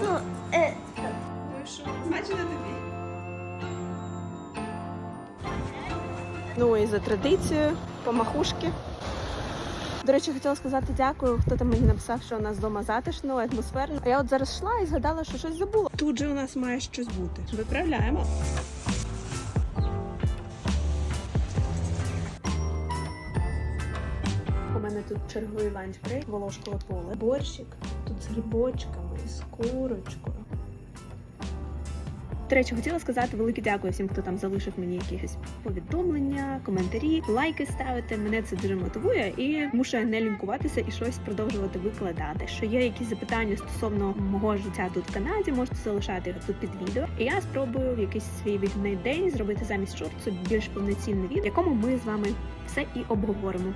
То, е, Ну і що? Смачно тобі? Ну і за традицією, помахушки. До речі, хотіла сказати дякую, хто там мені написав, що у нас вдома затишно, атмосферно. А я от зараз йшла і згадала, що щось забула. Тут же у нас має щось бути. Виправляємо. Мене тут черговий ланчбрейк, волошкове поле, борщик, тут з грибочками, з курочкою. До речі, хотіла сказати велике дякую всім, хто там залишив мені якісь повідомлення, коментарі, лайки ставити. Мене це дуже мотивує і змушує не лінкуватися і щось продовжувати викладати. Що є якісь запитання стосовно мого життя тут в Канаді, можете залишати їх тут під відео. І я спробую в якийсь свій вихідний день зробити замість шорту більш повноцінний відео, в якому ми з вами все і обговоримо.